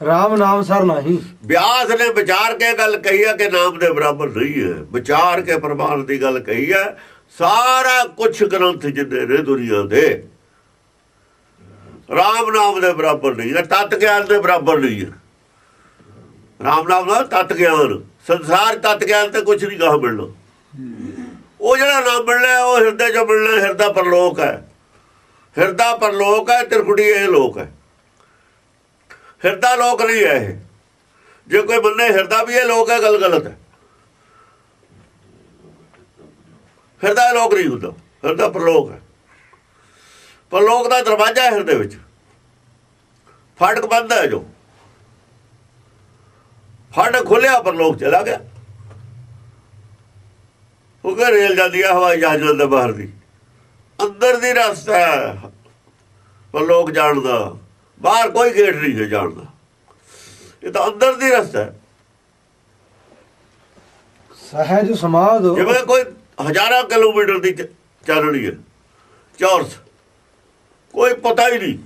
RAM ਨਾਮ sir ਨਹੀਂ। ਵਿਆਸ ਨੇ ਵਿਚਾਰ ਕੇ ਗੱਲ ਕਹੀ ਹੈ ਕਿ ਨਾਮ ਦੇ ਬਰਾਬਰ ਨਹੀਂ ਹੈ। ਵਿਚਾਰ ਕੇ ਪ੍ਰਮਾਣ ਦੀ ਗੱਲ ਕਹੀ ਹੈ ਸਾਰਾ ਕੁਝ ਗ੍ਰੰਥ ਜਿੰਨੇ ਨੇ ਦੁਨੀਆ ਦੇ। ਰਾਮ ਨਾਮ ਦੇ ਬਰਾਬਰ ਨਹੀਂ ਹੈ, ਤਤ ਗਿਆਨ ਦੇ ਬਰਾਬਰ ਨਹੀਂ ਹੈ। ਰਾਮ ਨਾਮ ਦਾ ਤਤ ਗਿਆਨ, ਸੰਸਾਰ ਤਤ ਗਿਆਨ ਤੇ ਕੁਝ ਨਹੀਂ ਕਹਾ ਮਿਲਣਾ। ਉਹ ਜਿਹੜਾ ਨਾਮ ਮਿਲਣਾ, ਉਹ ਹਿਰਦੇ ਚੋਂ ਮਿਲਣਾ, ਹਿਰਦਾ ਪਰਲੋਕ ਹੈ। ਹਿਰਦਾ ਪਰਲੋਕ ਹੈ ਤਿਰਕੁੜੀ ਇਹ ਲੋਕ ਹੈ। ਹਿਰਦਾ ਲੋਕ ਨਹੀਂ ਹੈ ਇਹ। ਜੇ ਕੋਈ ਮੰਨੇ ਹਿਰਦਾ ਵੀ ਇਹ ਲੋਕ ਹੈ, ਗੱਲ ਗਲਤ ਹੈ। ਹਿਰਦਾ ਲੋਕ ਨਹੀਂ ਹੁੰਦਾ। ਹਿਰਦਾ ਪਰਲੋਕ ਹੈ। ਪਰਲੋਕ ਦਾ ਦਰਵਾਜ਼ਾ ਹੈ ਹਿਰਦੇ ਵਿੱਚ। ਫਾਟਕ ਬੰਦ ਹੈ ਜੋ। ਫਾਟਕ ਖੁੱਲਿਆ, ਪਰਲੋਕ ਚਲਾ ਗਿਆ। ਉਹ ਕਹ ਰੇਲ ਜਾਂਦੀ ਹੈ, ਹਵਾਈ ਜਹਾਜ਼ ਦੇ ਬਾਹਰ ਦੀ? ਅੰਦਰ ਦੀ ਰਸਤਾ ਪਰ ਲੋਕ ਜਾਣ ਦਾ ਬਾਹਰ ਕੋਈ ਗੇਟ ਨਹੀਂ ਹੈ ਜਾਣ ਦਾ। ਇਹ ਤਾਂ ਅੰਦਰ ਦੀ ਰਸਤਾ ਹੈ। ਸਹਿਜ ਸਮਾਧ। ਜਿਵੇਂ ਕੋਈ ਹਜ਼ਾਰਾਂ ਕਿਲੋਮੀਟਰ ਦੀ ਚੱਲਣੀ ਹੈ ਚੌਰਸ। ਕੋਈ ਪਤਾ ਹੀ ਨਹੀਂ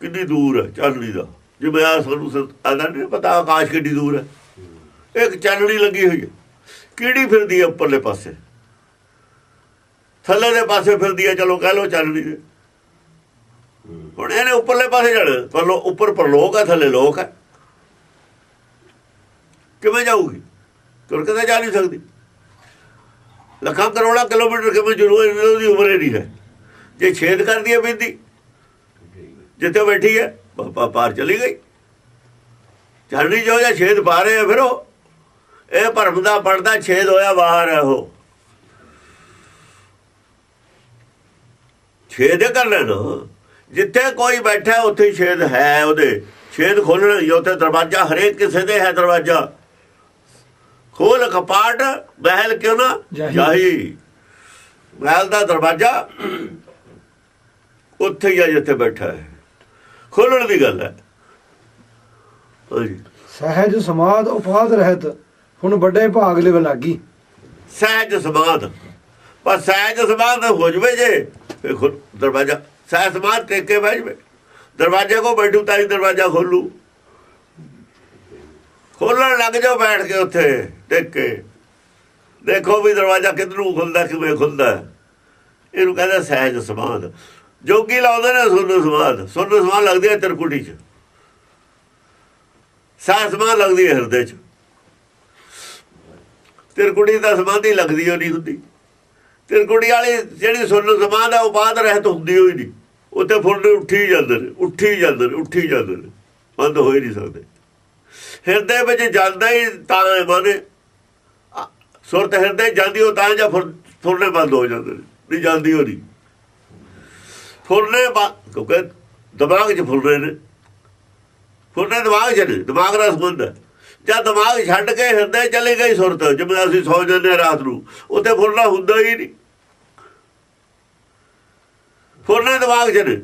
ਕਿੰਨੀ ਦੂਰ ਹੈ ਚੱਲਣੀ ਦਾ। ਜਿਵੇਂ ਆ ਸਾਨੂੰ ਆਦਾ ਨਹੀਂ ਪਤਾ ਆਕਾਸ਼ ਕਿੰਨੀ ਦੂਰ ਹੈ। ਇੱਕ ਚੱਲਣੀ ਲੱਗੀ ਹੋਈ ਹੈ। ਕਿਹੜੀ ਫਿਰਦੀ ਹੈ ਉੱਪਰਲੇ ਪਾਸੇ? ਥੱਲੇ ਦੇ ਪਾਸੇ ਫਿਰਦੀ ਹੈ ਚਲੋ ਕਹਿ ਲਓ ਚੱਲਣੀ ਦੇ ਹੁਣ ਇਹਨੇ ਉੱਪਰਲੇ ਪਾਸੇ ਜਾਣਾ। ਪਰ ਉੱਪਰ ਪਰਲੋਕ ਹੈ ਥੱਲੇ ਲੋਕ ਹੈ ਕਿਵੇਂ ਜਾਊਗੀ? ਤੁਰ ਕੇ ਤਾਂ ਜਾ ਨਹੀਂ ਸਕਦੀ। ਲੱਖਾਂ ਕਰੋੜਾਂ ਕਿਲੋਮੀਟਰ ਕਿਵੇਂ ਜੁੜੂ ਇਹਦੀ ਉਮਰ ਨਹੀਂ ਹੈ। ਜੇ ਛੇਦ ਕਰਦੀ ਹੈ ਬਿੰਦੀ ਜਿੱਥੇ ਬੈਠੀ ਹੈ ਪਾਪਾ ਪਾਰ ਚਲੀ ਗਈ। ਚੜਨੀ ਜੋ ਜਾਂ ਛੇਦ ਪਾ ਰਹੇ ਆ ਫਿਰ ਉਹ। ਇਹ ਭਰਮ ਦਾ ਬਣਦਾ, ਛੇਦ ਹੋਇਆ ਬਾਹਰ ਹੈ ਉਹ। ਛੇਦ ਕਰ ਲੈਣਾ। ਜਿੱਥੇ ਕੋਈ ਬੈਠਾ ਉੱਥੇ ਛੇਦ ਹੈ ਉਹਦੇ। ਛੇਦ ਖੋਲਣਾ ਉੱਥੇ ਦਰਵਾਜ਼ਾ ਹਰੇਕ ਕਿਸੇ ਦੇ ਹੈ ਦਰਵਾਜ਼ਾ। ਖੋਲ ਕਪਾਟ ਮਹਿਲ ਕਿਉਂ ਨਾ? ਜਾਹੀ। ਮਹਿਲ ਦਾ ਦਰਵਾਜ਼ਾ ਉੱਥੇ ਹੀ ਆ ਜਿੱਥੇ ਬੈਠਾ ਹੈ। ਖੋਲਣ ਦੀ ਗੱਲ ਹੈ। ਹਾਂਜੀ। ਸਹਿਜ ਸਮਾਧ ਉਪਾਦ ਰਹਿਤ ਹੁਣ ਵੱਡੇ ਭਾਗ ਲਿਵ ਲਾਗੀ। ਸਹਿਜ ਸਮਾਧ। ਪਰ ਸਹਿਜ ਸਮਾਧ ਹੋ ਜਵੇ ਜੇ ਦਰਵਾਜ਼ਾ ਸਹਿਜ ਸਮਾਧ ਟੇਕ ਬਹਿ ਜਵੇ ਦਰਵਾਜ਼ੇ ਕੋ ਬੈਠੂ ਤਾਂ ਹੀ ਦਰਵਾਜ਼ਾ ਖੋਲੂ। ਖੋਲਣ ਲੱਗ ਜਾਓ ਬੈਠ ਕੇ ਉੱਥੇ ਟੇਕ ਕੇ। ਦੇਖੋ ਵੀ ਦਰਵਾਜ਼ਾ ਕਿੱਧਰੋਂ ਖੁੱਲਦਾ, ਕਿਵੇਂ ਖੁੱਲਦਾ। ਇਹਨੂੰ ਕਹਿੰਦਾ ਸਹਿਜ ਸਮਾਧ। ਜੋਗੀ ਲਾਉਂਦੇ ਨੇ ਸੁੰਨ ਸਮਾਧ। ਸੁੰਨ ਸਮਾਧ ਲੱਗਦੀ ਹੈ ਤਿਰਕੁਟੀ 'ਚ। ਸਹਿਜ ਸਮਾਧ ਲੱਗਦੀ ਹੈ ਹਿਰਦੇ 'ਚ। ਤਿਰਕੁੜੀ ਦਾ ਸਮਾਧੀ ਲੱਗਦੀ ਹੋ ਨਹੀਂ ਹੁੰਦੀ। ਤਿਰਕੁੜੀ ਵਾਲੀ ਜਿਹੜੀ ਸੁੰਨ ਸਮਾਧ ਹੈ ਉਹ ਬਾਅਦ ਰਹਿਤ ਹੁੰਦੀ ਹੋਈ ਨਹੀਂ। ਉੱਤੇ ਫੁੱਲ ਉੱਠੀ ਜਾਂਦੇ ਨੇ, ਉੱਠੀ ਜਾਂਦੇ ਨੇ, ਉੱਠੀ ਜਾਂਦੇ ਨੇ। ਬੰਦ ਹੋ ਹੀ ਨਹੀਂ ਸਕਦੇ। ਹਿਰਦੇ ਵਿੱਚ ਜਾਂਦਾ ਹੀ ਤਾਂ ਹੈ ਸੁਰਤ ਹਿਰਦੇ ਜਾਂਦੀ ਹੋ ਤਾਂ ਜਾਂ ਫੁਰ- ਫੁਰਨੇ ਬੰਦ ਹੋ ਜਾਂਦੇ ਨੇ। ਨਹੀਂ ਜਾਂਦੀ ਉਹ ਨਹੀਂ ਫੁਰਨੇ ਬੰ- ਕਿਉਂਕਿ ਦਿਮਾਗ 'ਚ ਫੁਰਨੇ ਨੇ। ਫੁੱਲੇ ਦਿਮਾਗ 'ਚ ਨੇ, ਦਿਮਾਗ ਨਾਲ ਸੰਬੰਧ ਹੈ। ਜਦ ਦਿਮਾਗ ਛੱਡ ਕੇ ਹਿਰਦੇ ਚਲੇ ਗਈ ਸੁਰਤ, ਜਿਵੇਂ ਅਸੀਂ ਸੌ ਜਾਂਦੇ ਹਾਂ ਰਾਤ ਨੂੰ। ਉੱਥੇ ਫੁੱਲਣਾ ਹੁੰਦਾ ਹੀ ਨਹੀਂ। ਫੁਰਨੇ ਦਿਮਾਗ 'ਚ ਨੇ।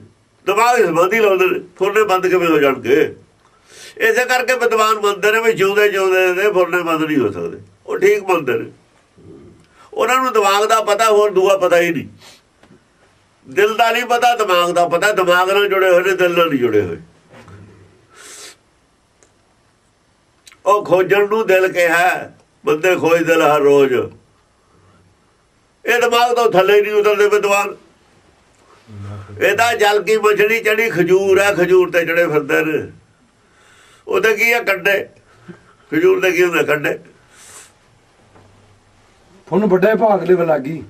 ਦਿਮਾਗ 'ਚ ਸੰਬੰਧੀ ਲਾਉਂਦੇ ਨੇ। ਫੁਰਨੇ ਬੰਦ ਕਿਵੇਂ ਹੋ ਜਾਣਗੇ? ਇਸੇ ਕਰਕੇ ਵਿਦਵਾਨ ਮੰਨਦੇ ਨੇ ਵੀ ਜਿਉਂਦੇ ਜਿਉਂਦੇ ਦੇ ਫੁਰਨੇ ਬੰਦ ਨਹੀਂ ਹੋ ਸਕਦੇ। ਉਹ ਠੀਕ ਮੰਨਦੇ ਨੇ। ਉਹਨਾਂ ਨੂੰ ਦਿਮਾਗ ਦਾ ਪਤਾ, ਹੋਰ ਦੂਆ ਪਤਾ ਹੀ ਨਹੀਂ। ਦਿਲ ਦਾ ਨਹੀਂ ਪਤਾ, ਦਿਮਾਗ ਦਾ ਪਤਾ। ਦਿਮਾਗ ਨਾਲ ਜੁੜੇ ਹੋਏ ਨੇ, ਦਿਲ ਨਾਲ ਨਹੀਂ ਜੁੜੇ ਹੋਏ। ਉਹ ਖੋਜਣ ਨੂੰ ਦਿਲ ਕਿਹਾ, ਬੰਦੇ ਖੋਜ ਦਿਲ ਹਰ ਰੋਜ਼। ਇਹ ਦਿਮਾਗ ਤੋਂ ਥੱਲੇ ਨਹੀਂ ਉਤਰਦੇ ਵਿਦਵਾਨ। ਇਹਦਾ ਜਲ ਕੀ ਮਛਲੀ ਚੜੀ ਖਜੂਰ ਹੈ ਖਜੂਰ ਤੇ ਚੜੇ ਫਿਰਦੇ ਨੇ। ਉਹਦੇ ਕੀ ਹੈ ਕੰਡੇ? ਖਜੂਰ ਦੇ ਕੀ ਹੁੰਦੇ ਕੰਡੇ? ਹੁਣ ਵੱਡੇ ਭਾਗ ਲਿਵ ਲਾਗੀ।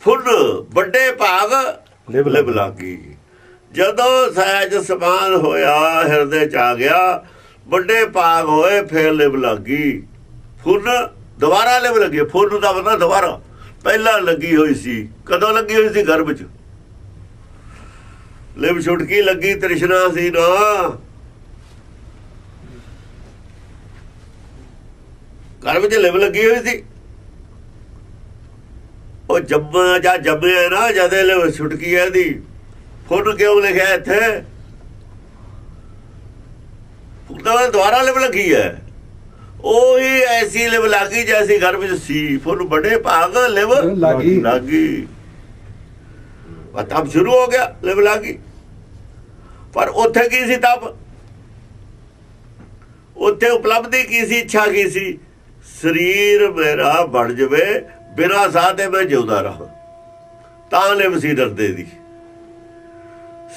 ਫੁੱਲ ਵੱਡੇ ਭਾਗ ਲਿਵ ਲਿਵ ਲਾਗੀ। ਜਦੋਂ ਸਹਿਜ ਸਮਾਨ ਹੋਇਆ ਹਿਰਦੇ ਚ ਆ ਗਿਆ ਵੱਡੇ ਭਾਗ ਹੋਏ ਫੇਰ ਲਿਵ ਲਾਗੀ। ਫੁੱਲ ਦੁਬਾਰਾ ਲਿਵ ਲੱਗੀ। ਫੁੱਲ ਦਾ ਮਤਲਬ ਦੁਬਾਰਾ। ਪਹਿਲਾਂ ਲੱਗੀ ਹੋਈ ਸੀ। ਕਦੋਂ ਲੱਗੀ ਹੋਈ ਸੀ? ਗਰਭ ਚ। ਲਿਵ ਛੁਟਕੀ ਲੱਗੀ ਤ੍ਰਿਸ਼ਨਾ ਸੀ ਨਾ? ਗਰਭ ਚ ਲਿਵ ਲੱਗੀ ਹੋਈ ਸੀ। ਉਹ ਜੰਮਾ ਜਾਂ ਜੰਮਿਆ ਨਾ ਜਦੇ ਲਿਵ ਛੁਟਕੀ ਹੈ ਦੀ ਫੁੱਲ ਕਿਉਂ ਲਿਖਿਆ ਇੱਥੇ? ਫੁੱਲ ਦੁਆਰਾ ਲਿਵ ਲੱਗੀ ਹੈ। ਉਹੀ ਐਸੀ ਲਿਵ ਲੱਗੀ ਜੈਸੀ ਗਰਭ ਵਿੱਚ ਸੀ। ਫੁੱਲ ਬੜੇ ਭਾਗ ਲਿਵ ਲੱਗੀ। ਲੱਗੀ ਸ਼ੁਰੂ ਹੋ ਗਿਆ, ਲਿਵ ਲੱਗੀ ਪਰ ਉੱਥੇ ਕੀ ਸੀ ਤਬ ਉੱਥੇ ਉਪਲਬਧੀ ਕੀ ਸੀ? ਇੱਛਾ ਕੀ ਸੀ? ਸਰੀਰ ਮੇਰਾ ਬਣ ਜਵੇ, ਬਿਨਾਂ ਸਾਹ ਤੇ ਮੈਂ ਜਿਉਂਦਾ ਰਹਾ। ਤਾਂ ਲੈ ਵਸੀ ਦਰਦੇ ਦੀ।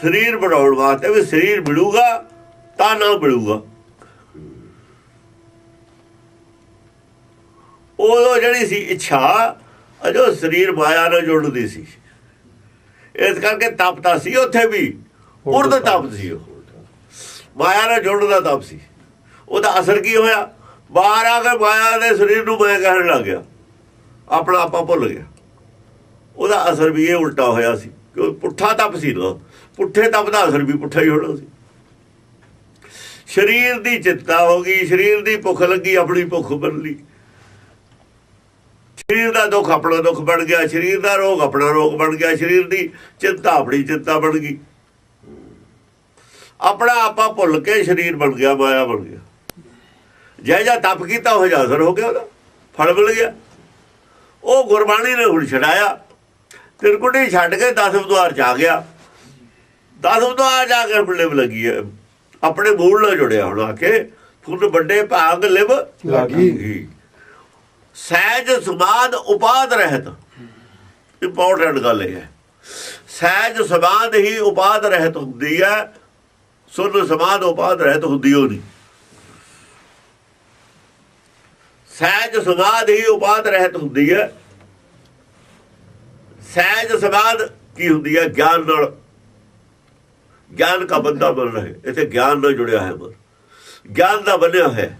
ਸਰੀਰ ਬਣਾਉਣ ਵਾਸਤੇ ਵੀ ਸਰੀਰ ਮਿਲੂਗਾ, ਤਾਂ ਨਾ ਮਿਲੂਗਾ। ਉਹ ਜਿਹੜੀ ਸੀ ਇੱਛਾ, ਅਜੋ ਸਰੀਰ ਮਾਇਆ ਨਾਲ ਜੁੜਦੀ ਸੀ। ਇਸ ਕਰਕੇ ਤਪਤਾ ਸੀ ਉੱਥੇ ਵੀ। ਉਰਦ ਤਪ ਸੀ ਉਹ। ਮਾਇਆ ਨਾਲ ਜੁੜਨ ਦਾ ਤਪ ਸੀ। ਉਹਦਾ ਅਸਰ ਕੀ ਹੋਇਆ? ਬਾਹਰ ਆ ਕੇ ਮਾਇਆ ਦੇ ਸਰੀਰ ਨੂੰ ਮੈਂ ਕਹਿਣ ਲੱਗ ਗਿਆ। ਆਪਣਾ ਆਪਾ ਭੁੱਲ ਗਿਆ। ਉਹਦਾ ਅਸਰ ਵੀ ਇਹ ਉਲਟਾ ਹੋਇਆ ਸੀ ਕਿ ਪੁੱਠਾ ਤਪ ਸੀ ਨਾ। ਪੁੱਠੇ ਤਪ ਦਾ ਅਸਰ ਵੀ ਪੁੱਠਾ ਹੀ ਹੋਣਾ ਸੀ। ਸਰੀਰ ਦੀ ਚਿੰਤਾ ਹੋ ਗਈ ਸਰੀਰ ਦੀ ਭੁੱਖ ਲੱਗੀ ਆਪਣੀ ਭੁੱਖ ਬਣ ਲਈ ਸਰੀਰ ਦਾ ਦੁੱਖ ਆਪਣਾ ਦੁੱਖ ਬਣ ਗਿਆ ਸਰੀਰ ਦਾ ਰੋਗ ਆਪਣਾ ਰੋਗ ਬਣ ਗਿਆ ਸਰੀਰ ਦੀ ਚਿੰਤਾ ਆਪਣੀ ਚਿੰਤਾ ਬਣ ਗਈ। ਆਪਣਾ ਆਪਾ ਭੁੱਲ ਕੇ ਸਰੀਰ ਬਣ ਗਿਆ ਮਾਇਆ ਬਣ ਗਿਆ। ਜੈ ਜਾ ਤਪ ਕੀਤਾ ਹੋ ਜਾ ਅਸਰ ਹੋ ਗਿਆ ਉਹਦਾ ਫਲ ਮਿਲ ਗਿਆ। ਉਹ ਗੁਰਬਾਣੀ ਨੇ ਹੁਣ ਛਡਾਇਆ। ਤਿਰਕੁਟੀ ਛੱਡ ਕੇ 10 ਦੁਆਰ ਚ ਆ ਗਿਆ। 10 ਦੁਆਰ ਜਾ ਕੇ ਬੁੱਲੇ ਲੱਗੀ ਹੈ। ਆਪਣੇ ਮੂਲ ਨਾਲ ਜੁੜਿਆ ਹੁਣ ਆ ਕੇ। ਫੁੱਲ ਵੱਡੇ ਭਾਗ ਲਿਵ ਲਾਗੀ। ਸਹਿਜ ਸਮਾਦ ਉਪਾਦ ਰਹਿਤ। ਇੰਪੋਰਟੈਂਟ ਗੱਲ ਇਹ ਹੈ। ਸਹਿਜ ਸਮਾਦ ਹੀ ਉਪਾਦ ਰਹਿਤ ਹੁੰਦੀ ਹੈ। ਸੁਨ ਸਮਾਦ ਉਪਾਦ ਰਹਿਤ ਹੁੰਦੀ ਹੋ ਨਹੀਂ। ਸਹਿਜ ਸਮਾਦ ਹੀ ਉਪਾਦ ਰਹਿਤ ਹੁੰਦੀ ਹੈ। ਸਹਿਜ ਸਮਾਦ ਕੀ ਹੁੰਦੀ ਹੈ? ਗਿਆਨ ਨਾਲ। ਗਿਆਨ ਦਾ ਬੰਦਾ ਬਣ ਰਹੇ। ਇੱਥੇ ਗਿਆਨ ਨਾਲ ਜੁੜਿਆ ਹੈ ਮਨ। ਗਿਆਨ ਦਾ ਬਣਿਆ ਹੈ।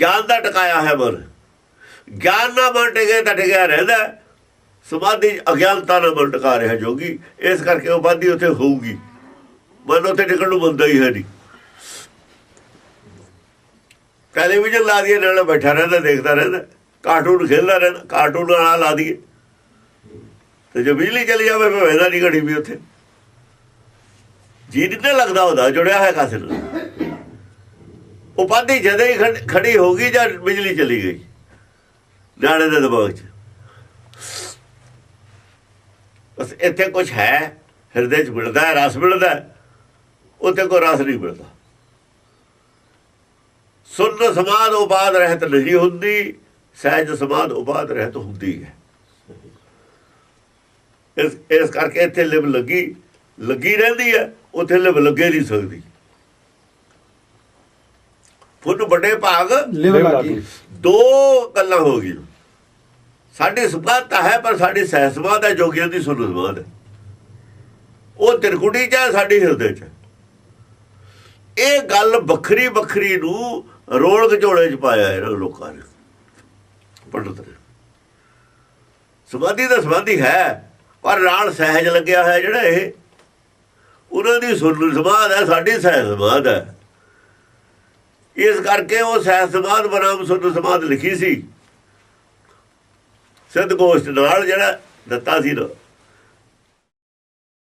ਗਿਆਨ ਦਾ ਟਿਕਾਇਆ ਹੈ ਮਨ। ਗਿਆਨ ਨਾਲ ਮਨ ਟਿਕੇ ਤਾਂ ਟਿਕਿਆ ਰਹਿੰਦਾ ਸਮਾਧੀ ਅਗਿਆਨਤਾ ਨਾਲ ਮਨ ਟਿਕਾ ਰਿਹਾ ਜੋਗੀ। ਇਸ ਕਰਕੇ ਉਪਾਧੀ ਉੱਥੇ ਹੋਊਗੀ। ਮਨ ਉੱਥੇ ਟਿਕਣ ਨੂੰ ਬੰਦਾ ਹੀ ਹੈ ਨਹੀਂ। ਟੈਲੀਵਿਜ਼ਨ ਲਾ ਦਈਏ, ਨਾਲ ਬੈਠਾ ਰਹਿੰਦਾ, ਦੇਖਦਾ ਰਹਿੰਦਾ। ਕਾਰਟੂਨ ਖੇਲਦਾ ਰਹਿੰਦਾ, ਕਾਰਟੂਨ ਨਾਲ ਲਾ ਦਈਏ। ਤੇ ਜੇ ਬਿਜਲੀ ਚਲੀ ਜਾਵੇ, ਫਿਰ ਵੇਦਾ ਨਹੀਂ ਘੜੀ ਵੀ ਉੱਥੇ। ਜੀ ਨਹੀਂ ਲੱਗਦਾ ਉਹਦਾ, ਜੁੜਿਆ ਹੈ ਕਾਸੇ ਨਾਲ। ਉਪਾਧੀ ਜਦੋਂ ਹੀ ਖੜੀ ਹੋ ਗਈ ਜਾਂ ਬਿਜਲੀ ਚਲੀ ਗਈ? ਨਿਆਣੇ ਦੇ ਦਿਮਾਗ 'ਚ। ਬਸ ਇੱਥੇ ਕੁਝ ਹੈ, ਹਿਰਦੇ 'ਚ ਮਿਲਦਾ ਹੈ, ਰਸ ਮਿਲਦਾ ਉੱਥੇ ਕੋਈ ਰਸ ਨਹੀਂ ਮਿਲਦਾ। ਸੁਨ ਸਮਾਦ ਉਪਾਦ ਰਹਿਤ ਨਹੀਂ ਹੁੰਦੀ, ਸਹਿਜ ਸਮਾਦ ਉਪਾਦ ਰਹਿਤ ਹੁੰਦੀ ਹੈ। ਇਸ ਇਸ ਕਰਕੇ ਇੱਥੇ ਲਿਵ ਲੱਗੀ ਲੱਗੀ ਰਹਿੰਦੀ ਹੈ, ਉੱਥੇ ਲਿਵ ਲੱਗੇ ਨਹੀਂ ਸਕਦੀ। ਫੁੱਟ ਵੱਡੇ ਭਾਗ ਲਿਵ ਲਾਗੀ। ਦੋ ਗੱਲਾਂ ਹੋ ਗਈਆਂ। ਸਾਡੀ ਸੁਭਾਤ ਤਾਂ ਹੈ ਪਰ ਸਾਡੀ ਸਹਿ ਸੁਭਾਤ ਹੈ ਜੋਗੀਆਂ ਦੀ ਸੁਭਾਤ ਹੈ ਉਹ ਤਿਰਕੁਟੀ ਚ ਹੈ ਸਾਡੀ ਹਿਰਦੇ ਚ। ਹੈ। ਇਹ ਗੱਲ ਵੱਖਰੀ ਵੱਖਰੀ ਨੂੰ ਰੋਲ ਘਚੋਲੇ ਚ ਪਾਇਆ ਇਹਨਾਂ ਲੋਕਾਂ ਨੇ ਪੰਡਤ ਨੇ। ਸਮਾਧੀ ਦਾ ਸਮਾਧੀ ਹੈ ਪਰ ਨਾਲ ਸਹਿਜ ਲੱਗਿਆ ਹੋਇਆ ਜਿਹੜਾ ਇਹ। ਉਹਨਾਂ ਦੀ ਸੁਣ ਸਮਾਧ ਹੈ ਸਾਡੀ ਸਹਿਜ ਸਮਾਧ ਹੈ ਇਸ ਕਰਕੇ ਉਹ ਸਹਿ ਸਮਾਧ ਬਨਾਮ ਸੁਣ ਸਮਾਧ ਲਿਖੀ ਸੀ। ਸਿੱਧ ਗੋਸ਼ਟ ਨਾਲ ਜਿਹੜਾ ਦਿੱਤਾ ਸੀ ਨਾ।